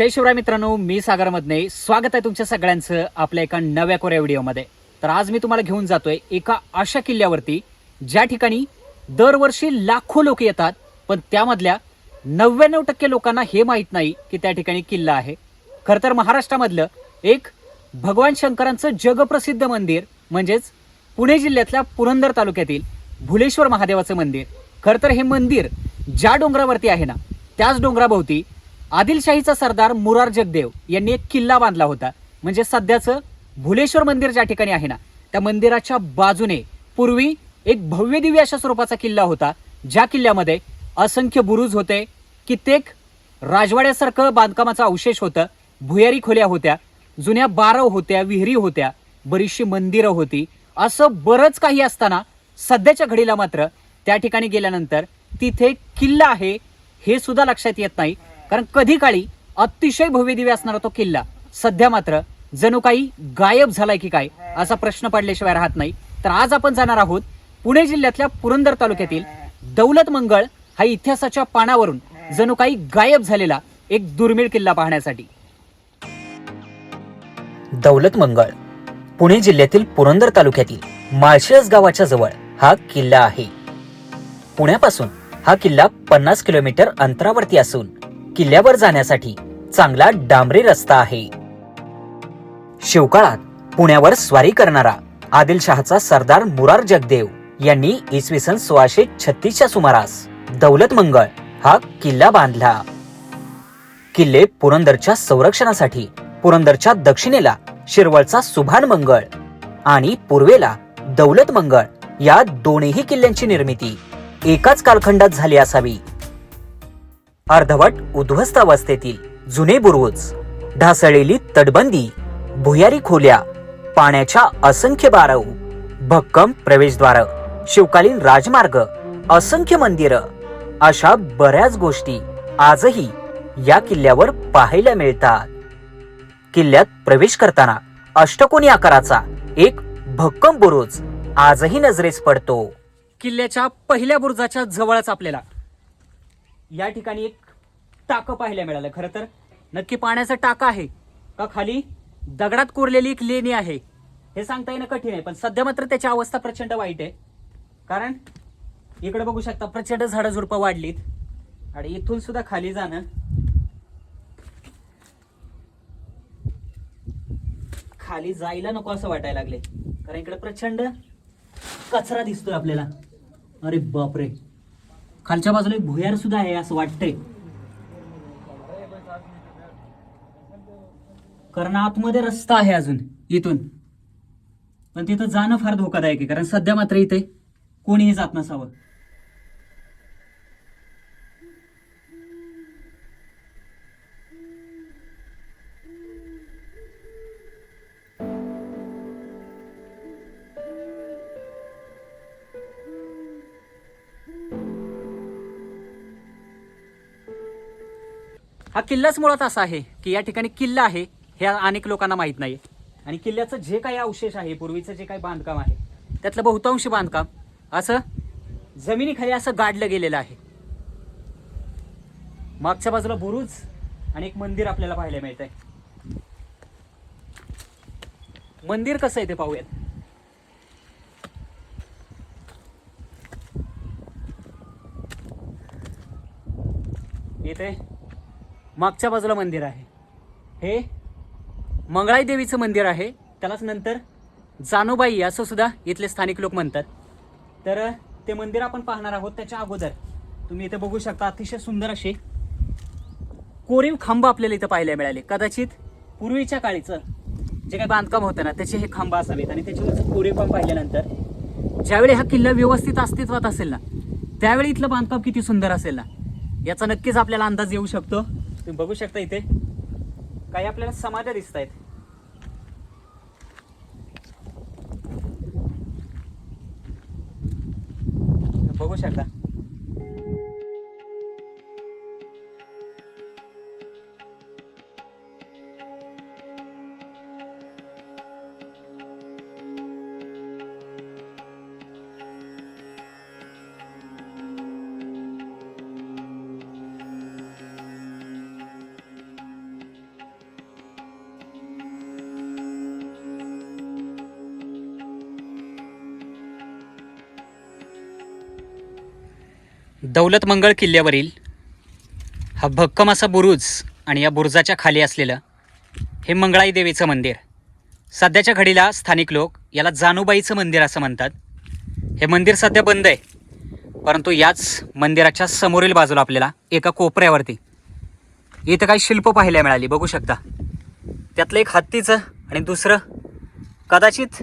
जय शिवराय मित्रांनो मी सागर मधने स्वागत आहे तुमच्या सगळ्यांचं आपल्या एका नव्या कोऱ्या व्हिडिओमध्ये. तर आज मी तुम्हाला घेऊन जातोय एका अशा किल्ल्यावरती ज्या ठिकाणी दरवर्षी लाखो लोक येतात पण त्यामधल्या नव्याण्णव टक्के लोकांना हे माहीत नाही की त्या ठिकाणी किल्ला आहे. खरं तर महाराष्ट्रामधलं एक भगवान शंकरांचं जगप्रसिद्ध मंदिर म्हणजेच पुणे जिल्ह्यातल्या पुरंदर तालुक्यातील भुलेश्वर महादेवाचं मंदिर. खरं तर हे मंदिर ज्या डोंगरावरती आहे ना त्याच डोंगराभोवती आदिलशाहीचा सरदार मुरार जगदेव यांनी एक किल्ला बांधला होता. म्हणजे सध्याचं भुलेश्वर मंदिर ज्या ठिकाणी आहे ना त्या मंदिराच्या बाजूने पूर्वी एक भव्य दिव्य अशा स्वरूपाचा किल्ला होता. ज्या किल्ल्यामध्ये असंख्य बुरुज होते कित्येक राजवाड्यासारखं बांधकामाचं अवशेष होतं भुयारी खोल्या होत्या जुन्या बारव होत्या विहिरी होत्या बरीचशी मंदिरं होती. असं बरंच काही असताना सध्याच्या घडीला मात्र त्या ठिकाणी गेल्यानंतर तिथे किल्ला आहे हे सुद्धा लक्षात येत नाही. कारण कधी काळी अतिशय भव्य दिव्य असणारा तो किल्ला सध्या मात्र जणू काही गायब झालाय की काय असा प्रश्न पडल्याशिवाय राहत नाही. तर आज आपण जाणार आहोत पुणे जिल्ह्यातल्या पुरंदर तालुक्यातील दौलत मंगळ हा इतिहासाच्या पानावरून जणू काही गायब झालेला एक दुर्मिळ किल्ला पाहण्यासाठी. दौलत मंगळ. पुणे जिल्ह्यातील पुरंदर तालुक्यातील माळशिरस गावाच्या जवळ हा किल्ला आहे. पुण्यापासून हा किल्ला पन्नास किलोमीटर अंतरावरती असून किल्ल्यावर जाण्यासाठी चांगला डांबरी रस्ता आहे. शिवकाळात पुण्यावर स्वारी करणारा आदिलशहाचा सरदार मुरार जगदेव यांनी इसवी सन सोळाशे छत्तीसच्या सुमारास दौलत मंगळ हा किल्ला बांधला. किल्ले पुरंदरच्या संरक्षणासाठी पुरंदरच्या दक्षिणेला शिरवळचा सुभान मंगळ आणि पूर्वेला दौलत मंगळ या दोन्ही किल्ल्यांची निर्मिती एकाच कालखंडात झाली असावी. अर्धवट उद्ध्वस्त अवस्थेतील जुने बुरुज ढासळलेली तटबंदी भुयारी खोल्या पाण्याच्या असंख्य बारव भक्कम प्रवेशद्वार शिवकालीन राजमार्ग असंख्य मंदिरं अशा बऱ्याच गोष्टी आजही या किल्ल्यावर पाहायला मिळतात. किल्ल्यात प्रवेश करताना अष्टकोनी आकाराचा एक भक्कम बुरुज आजही नजरेस पडतो. किल्ल्याच्या पहिल्या बुरुजाच्या जवळच आपल्याला या ठिकाणी एक टाकं पाहायला मिळालं. खरं तर नक्की पाण्याचं टाकं आहे का खाली? दगडात कोरलेली एक लेणी आहे. हे सांगता येणं कठीण आहे पण सध्या मात्र त्याची अवस्था प्रचंड वाईट आहे. कारण इकडे बघू शकता प्रचंड झाडं झुडपं वाढलीत. आणि इथून सुद्धा खाली जाणं खाली जायला नको असं वाटायला लागले. कारण इकडे प्रचंड कचरा दिसतोय आपल्याला. अरे बापरे. खालच्या बाजूला एक भुयार सुद्धा आहे असं वाटतंय. कारण आतमध्ये रस्ता आहे अजून इथून. पण तिथं जाणं फार धोकादायक आहे कारण सध्या मात्र इथे कोणीही जात नसावं. किल्लाच मुळात असा आहे की या ठिकाणी किल्ला आहे हे अनेक लोकांना माहीत नाही आणि किल्ल्याचं जे काही अवशेष आहे पूर्वीचं जे काही बांधकाम आहे त्यातलं बहुतांश बांधकाम असं जमिनीखाली असं गाडलं गेलेलं आहे. मागच्या बाजूला बुरुज आणि एक मंदिर आपल्याला पाहायला मिळत आहे मंदिर कसं आहे ते पाहूयात. इथे मागच्या बाजूला मंदिर आहे. हे मंगळाई देवीचं मंदिर आहे. त्यालाच नंतर जानूबाई असं सुद्धा इथले स्थानिक लोक म्हणतात. तर ते मंदिर आपण पाहणार आहोत त्याच्या अगोदर. तुम्ही इथे बघू शकता अतिशय सुंदर असे कोरीव खांब आपल्याला इथं पाहायला मिळाले. कदाचित पूर्वीच्या काळीचं जे काही बांधकाम होतं ना त्याचे हे खांब असावेत. आणि त्याच्यावरचं कोरीव काम पाहिल्यानंतर ज्यावेळी हा किल्ला व्यवस्थित अस्तित्वात असेल ना त्यावेळी इथलं बांधकाम किती सुंदर असेल ना याचा नक्कीच आपल्याला अंदाज येऊ शकतो. तुम्ही बघू शकता इथे. काही आपल्याला समाध्या दिसत आहेत बघू शकता. दौलत मंगळ किल्ल्यावरील हा भक्कम असा बुरुज आणि या बुरुजाच्या खाली असलेलं हे मंगळाई देवीचं मंदिर. सध्याच्या घडीला स्थानिक लोक याला जानूबाईचं मंदिर असं म्हणतात. हे मंदिर सध्या बंद आहे. परंतु याच मंदिराच्या समोरील बाजूला आपल्याला एका कोपऱ्यावरती इथं काही शिल्प पाहायला मिळाली. बघू शकता. त्यातलं एक हत्तीचं आणि दुसरं कदाचित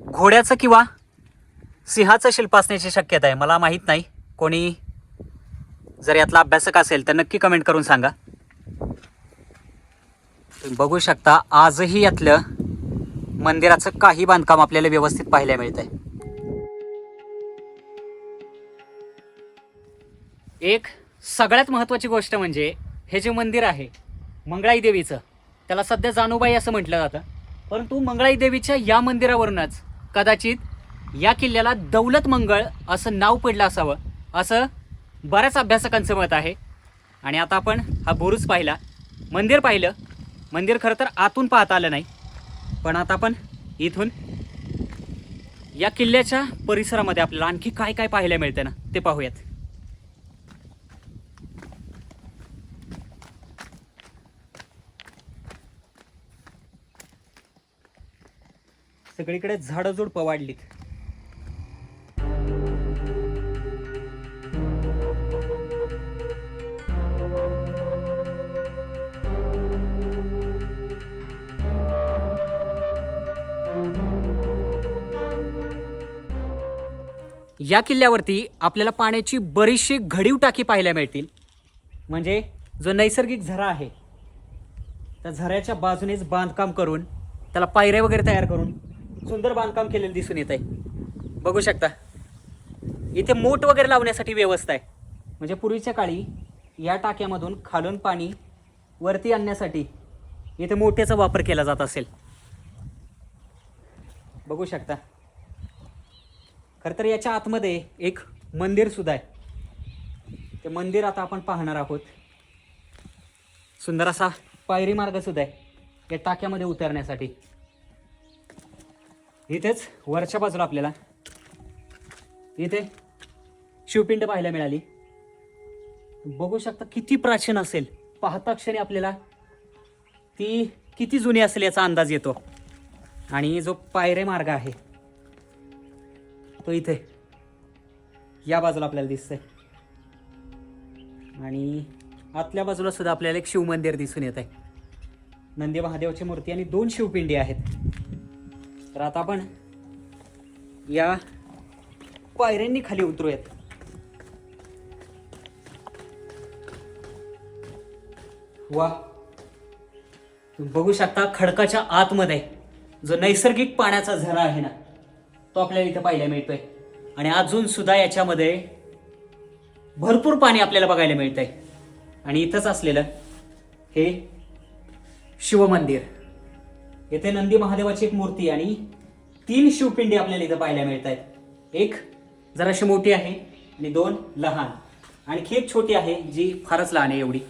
घोड्याचं किंवा सिंहाचं शिल्प असण्याची शक्यता आहे. मला माहीत नाही. कोणी जर यातला अभ्यासक असेल तर नक्की कमेंट करून सांगा. तुम्ही बघू शकता आजही यातलं मंदिराचं काही बांधकाम आपल्याला व्यवस्थित पाहायला मिळतंय. एक सगळ्यात महत्त्वाची गोष्ट म्हणजे हे जे मंदिर आहे मंगळाई देवीचं त्याला सध्या जानूबाई असं म्हटलं जातं. परंतु मंगळाई देवीच्या या मंदिरावरूनच कदाचित या किल्ल्याला दौलत मंगळ असं नाव पडलं असावं. असं बऱ्याच अभ्यासकांचं मत आहे. आणि आता आपण हा बुरुज पाहिला. मंदिर पाहिलं. मंदिर खरं तर आतून पाहता आलं नाही. पण आता आपण इथून या किल्ल्याच्या परिसरामध्ये आपल्याला आणखी काय काय पाहायला मिळतं ना ते पाहूयात. सगळीकडे झाडझुड पवाडलीत या किल्ल्यावरती आपल्याला पाण्याची बरीचशी घडीव टाकी पाहायला मिळतील. म्हणजे जो नैसर्गिक झरा आहे त्या झऱ्याच्या बाजूनेच बांधकाम करून त्याला पायऱ्या वगैरे तयार करून सुंदर बांधकाम केलेलं दिसून येत आहे बघू शकता. इथे मोठ वगैरे लावण्यासाठी व्यवस्था आहे. म्हणजे पूर्वीच्या काळी या टाक्यामधून खालून पाणी वरती आणण्यासाठी इथे मोठ्याचा वापर केला जात असेल. बघू शकता. खरं तर याच्या आतमध्ये एक मंदिर सुद्धा आहे. ते मंदिर आता आपण पाहणार आहोत. सुंदर असा पायरी मार्ग सुद्धा आहे. या टाक्यामध्ये उतरण्यासाठी. इथेच वरच्या बाजूला आपल्याला इथे शिवपिंड पाहायला मिळाली. बघू शकता किती प्राचीन असेल. पाहता क्षणी आपल्याला ती किती जुनी असेल याचा अंदाज येतो. आणि जो पायरे मार्ग आहे तो इथे. या बाजूला आपल्याला दिसतंय. आणि आतल्या बाजूला सुद्धा आपल्याला एक शिवमंदिर दिसून येत आहे नंदी महादेवाची मूर्ती आणि दोन शिवपिंडी आहेत. तर आता आपण या पायऱ्यांनी खाली उतरूयात. वा. बघू शकता खडकाच्या आतमध्ये जो नैसर्गिक पाण्याचा झरा आहे ना तो आपल्याला इथं पाहायला मिळतोय. आणि अजून सुद्धा याच्यामध्ये भरपूर पाणी आपल्याला बघायला मिळतंय. आणि इथंच असलेलं हे शिवमंदिर येथे नंदी महादेवाची एक मूर्ती आणि तीन शिवपिंडी आपल्याला इथं पाहायला मिळत आहेत एक जराशी मोठी आहे आणि दोन लहान. आणखी एक छोटी आहे जी फारच लहान आहे एवढी.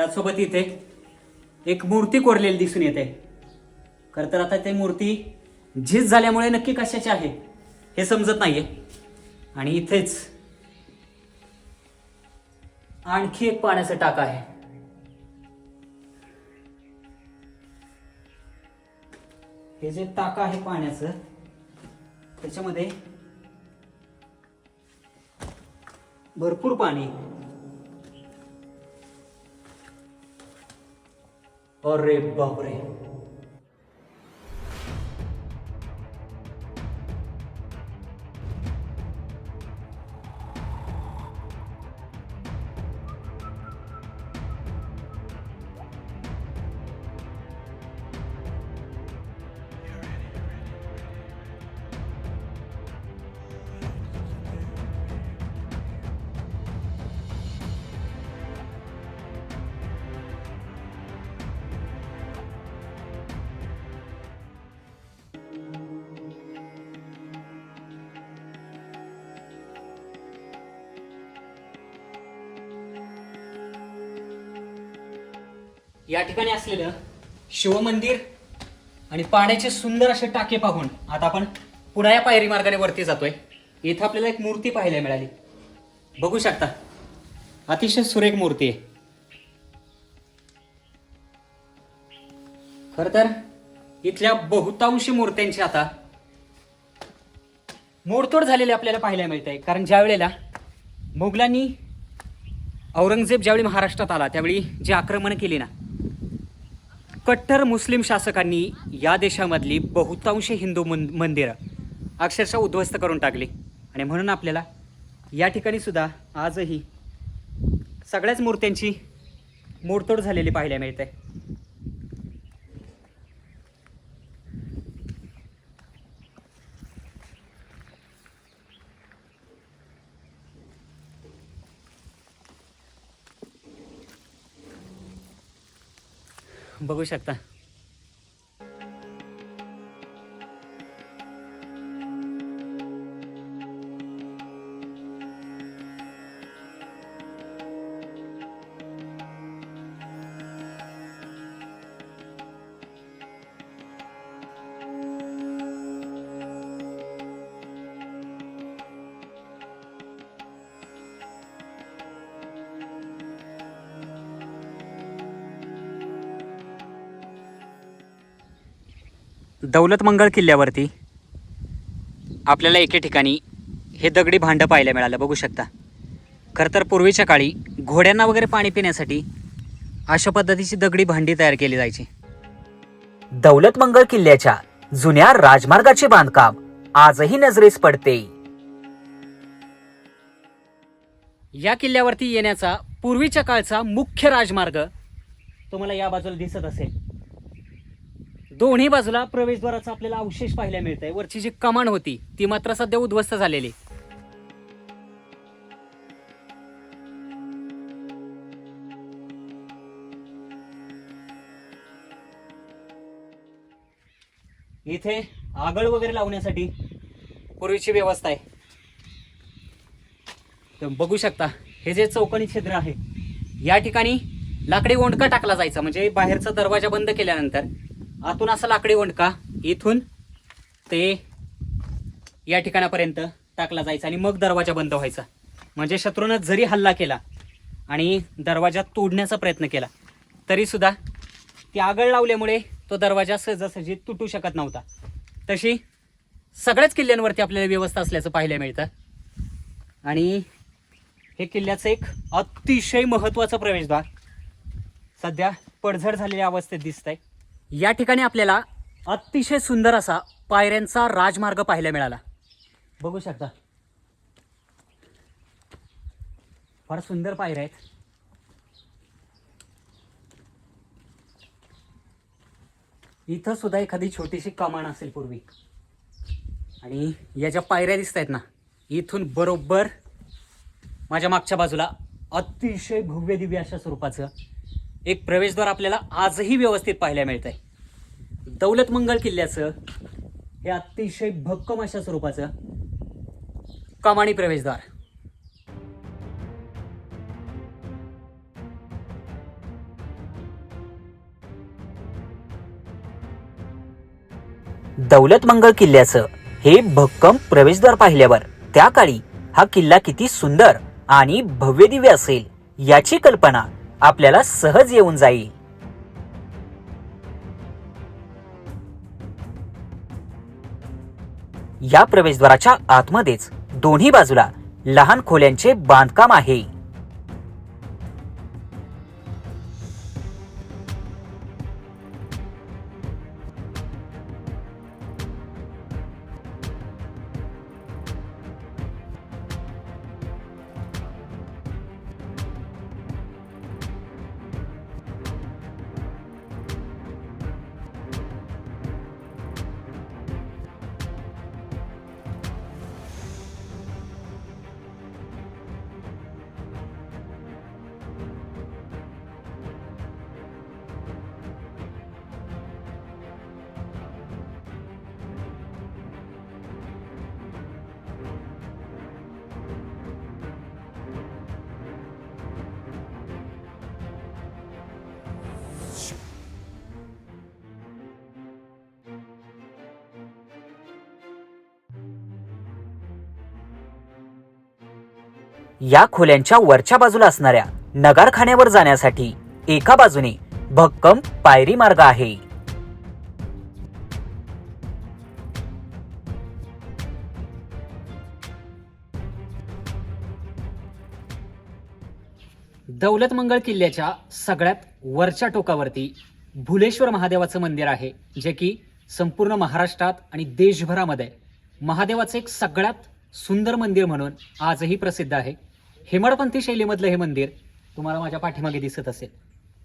त्याचसोबत इथे एक मूर्ती कोरलेली दिसून येते. खरं तर आता ते मूर्ती झीज झाल्यामुळे नक्की कशाची आहे हे समजत नाहीये. आणि इथेच आणखी एक पाण्याचा टाका आहे. हे जे टाका आहे पाण्याचं त्याच्यामध्ये भरपूर पाणी आहे. अरे बापरे या ठिकाणी असलेलं शिवमंदिर आणि पाण्याचे सुंदर असे टाके पाहून आता आपण पुन्हा या पायरी मार्गाने वरती जातोय. इथं आपल्याला एक मूर्ती पाहायला मिळाली. बघू शकता. अतिशय सुरेख मूर्ती आहे. खर तर इथल्या बहुतांशी मूर्त्यांची आता मोडतोड झालेली आपल्याला पाहायला मिळत आहे कारण ज्या वेळेला मुघलांनी औरंगजेब ज्यावेळी महाराष्ट्रात आला त्यावेळी जे आक्रमण केली ना कट्टर मुस्लिम शासकांनी या देशामधली बहुतांश हिंदू मंद मंदिरं अक्षरशः उद्ध्वस्त करून टाकली. आणि म्हणून आपल्याला या ठिकाणी सुद्धा आजही सगळ्याच मूर्त्यांची मोडतोड झालेली पाहायला मिळते. बघू शकता. दौलतमंगळ किल्ल्यावरती आपल्याला एके ठिकाणी हे दगडी भांडं पाहायला मिळालं बघू शकता. खरं तर पूर्वीच्या काळी घोड्यांना वगैरे पाणी पिण्यासाठी अशा पद्धतीची दगडी भांडी तयार केली जायची. दौलतमंगळ किल्ल्याच्या जुन्या राजमार्गाचे बांधकाम आजही नजरेस पडते. या किल्ल्यावरती येण्याचा पूर्वीच्या काळचा मुख्य राजमार्ग तुम्हाला या बाजूला दिसत असेल. दोन्ही बाजूला प्रवेशद्वाराचा आपल्याला अवशेष पाहायला मिळत आहे वरची जी कमान होती ती मात्र सध्या उद्ध्वस्त झालेली. इथे आगळ वगैरे लावण्यासाठी पूर्वीची व्यवस्था आहे. तर बघू शकता हे जे चौकणी छिद्र आहे या ठिकाणी लाकडी ओंडका टाकला जायचा म्हणजे बाहेरचा दरवाजा बंद केल्यानंतर आतून असा लाकडी ओंडका इथून ते या ठिकाणापर्यंत टाकला जायचा आणि मग दरवाजा बंद व्हायचा. म्हणजे शत्रूनं जरी हल्ला केला आणि दरवाजा तोडण्याचा प्रयत्न केला तरीसुद्धा ती आगळ लावल्यामुळे तो दरवाजा सहजासहजी तुटू शकत नव्हता. तशी सगळ्याच किल्ल्यांवरती आपल्याला व्यवस्था असल्याचं पाहायला मिळतं. आणि हे किल्ल्याचं एक अतिशय महत्त्वाचं प्रवेशद्वार सध्या पडझड झालेल्या अवस्थेत दिसत आहे या ठिकाणी आपल्याला अतिशय सुंदर असा पायऱ्यांचा राजमार्ग पाहायला मिळाला. बघू शकता. फार सुंदर पायऱ्या आहेत. इथं सुद्धा एखादी छोटीशी कमान असेल पूर्वी. आणि या ज्या पायऱ्या दिसत आहेत ना इथून बरोबर माझ्या मागच्या बाजूला अतिशय भव्य दिव्य अशा स्वरूपाचं एक प्रवेशद्वार आपल्याला आजही व्यवस्थित पाहायला मिळत आहे दौलतमंगळ किल्ल्याचं हे अतिशय भक्कम अशा स्वरूपाचं कमानी प्रवेशद्वार. दौलतमंगळ किल्ल्याचं हे भक्कम प्रवेशद्वार पाहिल्यावर त्या काळी हा किल्ला किती सुंदर आणि भव्यदिव्य असेल याची कल्पना आपल्याला सहज येऊन जाईल. या प्रवेशद्वाराच्या आतमध्येच दोन्ही बाजूला लहान खोल्यांचे बांधकाम आहे. या खोल्यांच्या वरच्या बाजूला असणाऱ्या नगारखान्यावर जाण्यासाठी एका बाजूने भक्कम पायरी मार्ग आहे. दौलतमंगळ किल्ल्याच्या सगळ्यात वरच्या टोकावरती भुलेश्वर महादेवाचं मंदिर आहे जे की संपूर्ण महाराष्ट्रात आणि देशभरामध्ये महादेवाचं एक सगळ्यात सुंदर मंदिर म्हणून आजही प्रसिद्ध आहे. हेमाडपंथी शैलीमधलं हे मंदिर तुम्हाला माझ्या पाठीमागे दिसत असेल.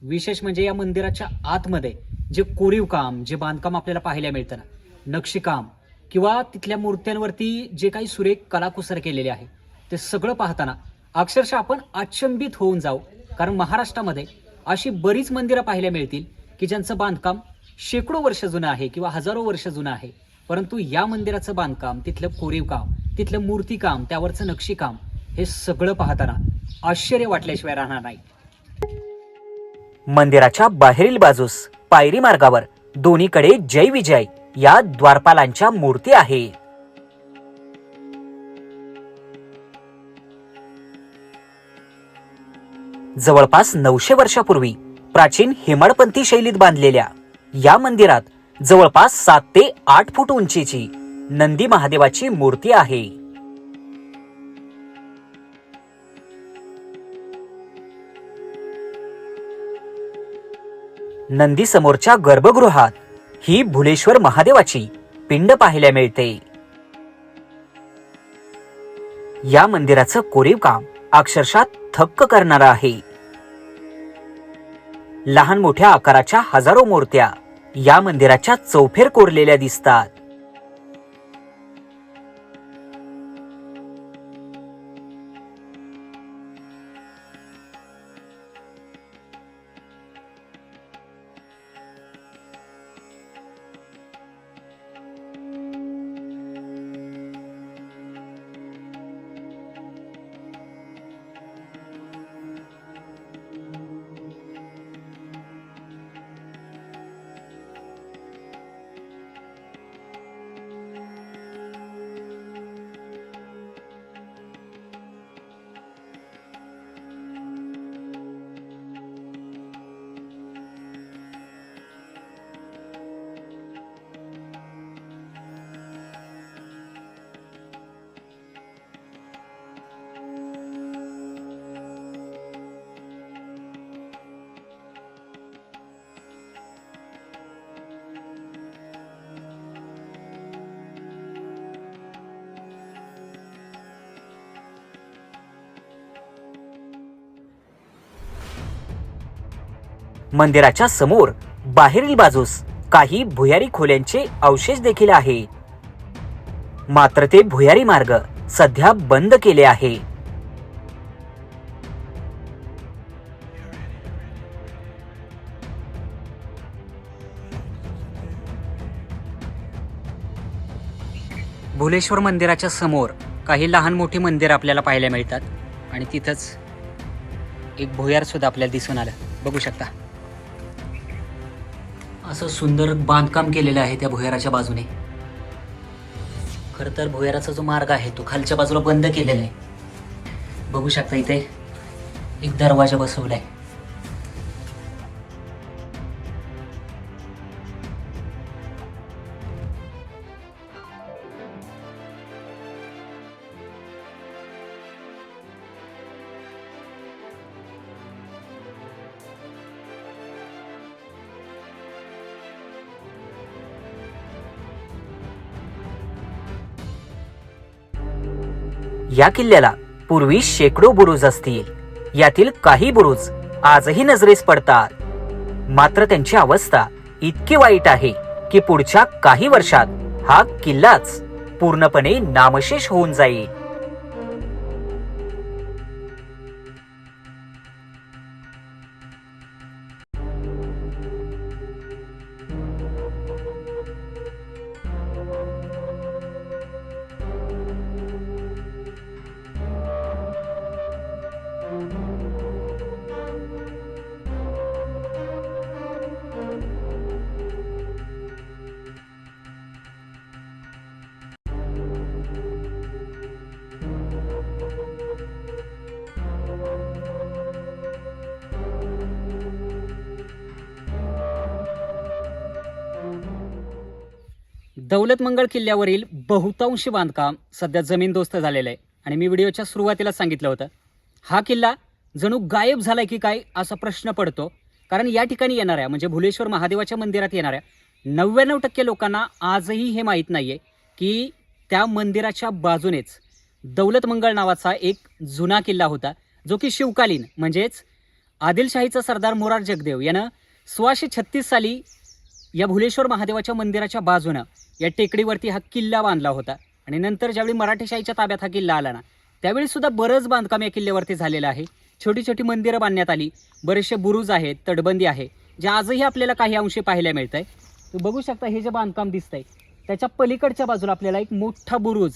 विशेष म्हणजे या मंदिराच्या आतमध्ये जे कोरीव काम जे बांधकाम आपल्याला पाहायला मिळतं ना नक्षीकाम किंवा तिथल्या मूर्त्यांवरती जे काही सुरेख कलाकुसर केलेले आहे ते सगळं पाहताना अक्षरशः आपण अचंबित होऊन जाऊ. कारण महाराष्ट्रामध्ये अशी बरीच मंदिरं पाहायला मिळतील की ज्यांचं बांधकाम शेकडो वर्ष जुनं आहे किंवा हजारो वर्ष जुनं आहे. परंतु या मंदिराचं बांधकाम तिथलं कोरीव काम तिथलं मूर्तिकाम त्यावरचं नक्षीकाम हे सगळं पाहताना आश्चर्य वाटल्याशिवाय राहणार नाही. मंदिराच्या बाहेरील बाजूस पायरी मार्गावर दोन्हीकडे जय विजय या द्वारपालांच्या मूर्ती आहे. जवळपास नऊशे वर्षापूर्वी प्राचीन हेमाडपंथी शैलीत बांधलेल्या या मंदिरात जवळपास सात ते आठ फूट उंचीची नंदी महादेवाची मूर्ती आहे. नंदीसमोरच्या गर्भगृहात. ही भुलेश्वर महादेवाची पिंड पाहायला मिळते. या मंदिराचं कोरीव काम अक्षरशः थक्क करणारं आहे. लहान मोठ्या आकाराच्या हजारो मूर्त्या या मंदिराच्या चौफेर कोरलेल्या दिसतात. मंदिराच्या समोर बाहेरील बाजूस काही भुयारी खोल्यांचे अवशेष देखील आहे. मात्र ते भुयारी मार्ग सध्या बंद केले आहे. भुलेश्वर मंदिराच्या समोर काही लहान मोठी मंदिर आपल्याला पाहायला मिळतात. आणि तिथंच एक भुयार सुद्धा आपल्याला दिसून आलं. बघू शकता. असं सुंदर बांधकाम केलेलं आहे त्या भुयाराच्या बाजूने. खरं तर भुयाराचा जो मार्ग आहे तो खालच्या बाजूला बंद केलेला आहे. बघू शकता इथे एक दरवाजा बसवला आहे या किल्ल्याला पूर्वी शेकडो बुरुज असतील. यातील काही बुरुज आजही नजरेस पडतात. मात्र त्यांची अवस्था इतकी वाईट आहे की पुढच्या काही वर्षात हा किल्लाच पूर्णपणे नामशेष होऊन जाईल. दौलतमंगळ किल्ल्यावरील बहुतांशी बांधकाम सध्या जमीनदोस्त झालेलं आहे. आणि मी व्हिडिओच्या सुरुवातीला सांगितलं होतं हा किल्ला जणू गायब झालाय की काय असा प्रश्न पडतो. कारण या ठिकाणी येणाऱ्या म्हणजे भुलेश्वर महादेवाच्या मंदिरात येणाऱ्या नव्याण्णव टक्के लोकांना आजही हे माहीत नाही आहे की त्या मंदिराच्या बाजूनेच दौलतमंगळ नावाचा एक जुना किल्ला होता जो की शिवकालीन म्हणजेच आदिलशाहीचा सरदार मोरार जगदेव यानं सोळाशे छत्तीस साली या भुलेश्वर महादेवाच्या मंदिराच्या बाजूनं या टेकडीवरती हा किल्ला बांधला होता. आणि नंतर ज्यावेळी मराठेशाहीच्या ताब्यात हा किल्ला आला ना त्यावेळी सुद्धा बरंच बांधकाम या किल्ल्यावरती झालेलं आहे. छोटी छोटी मंदिरं बांधण्यात आली. बरेचसे बुरुज आहेत तटबंदी आहे जे आजही आपल्याला काही अंशी पाहायला मिळत आहे तू बघू शकता हे जे बांधकाम दिसतंय त्याच्या पलीकडच्या बाजूला आपल्याला एक मोठा बुरुज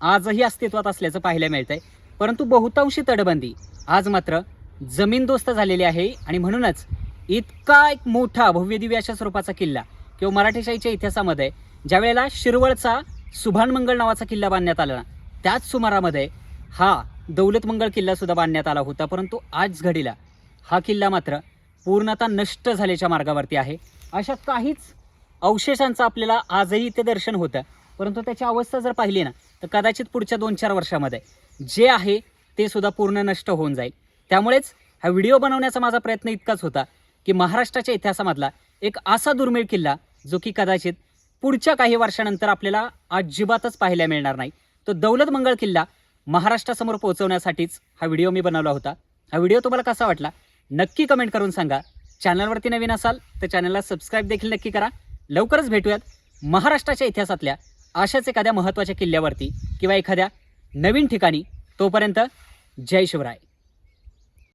आजही अस्तित्वात असल्याचं पाहायला मिळतंय. परंतु बहुतांशी तटबंदी. आज मात्र जमीनदोस्त झालेली आहे आणि म्हणूनच इतका एक मोठा भव्यदिव्य अशा स्वरूपाचा किल्ला किंवा मराठेशाहीच्या इतिहासामध्ये ज्यावेळेला शिरवळचा सुभानमंगळ नावाचा किल्ला बांधण्यात आला त्याच सुमारामध्ये हा दौलतमंगळ किल्लासुद्धा बांधण्यात आला होता परंतु आज घडीला हा किल्ला मात्र पूर्णतः नष्ट झाल्याच्या मार्गावरती आहे. अशा काहीच अवशेषांचं आपल्याला आजही इथे दर्शन होतं परंतु त्याची अवस्था जर पाहिली ना तर कदाचित पुढच्या दोन चार वर्षामध्ये जे आहे ते सुद्धा पूर्ण नष्ट होऊन जाईल. त्यामुळेच हा व्हिडिओ बनवण्याचा माझा प्रयत्न इतकाच होता की महाराष्ट्राच्या इतिहासामधला एक असा दुर्मिळ किल्ला जो की कदाचित पुढच्या काही वर्षानंतर आपल्याला अजिबातच पाहायला मिळणार नाही. तो दौलत मंगळ किल्ला महाराष्ट्रासमोर पोहोचवण्यासाठीच हा व्हिडिओ मी बनवला होता. हा व्हिडिओ तुम्हाला कसा वाटला? नक्की कमेंट करून सांगा. चॅनलवरती नवीन असाल तर चॅनलला सबस्क्राईब देखील नक्की करा. लवकरच भेटूयात महाराष्ट्राच्या इतिहासातल्या अशाच एखाद्या महत्त्वाच्या किल्ल्यावरती किंवा एखाद्या नवीन ठिकाणी. तोपर्यंत जय शिवराय.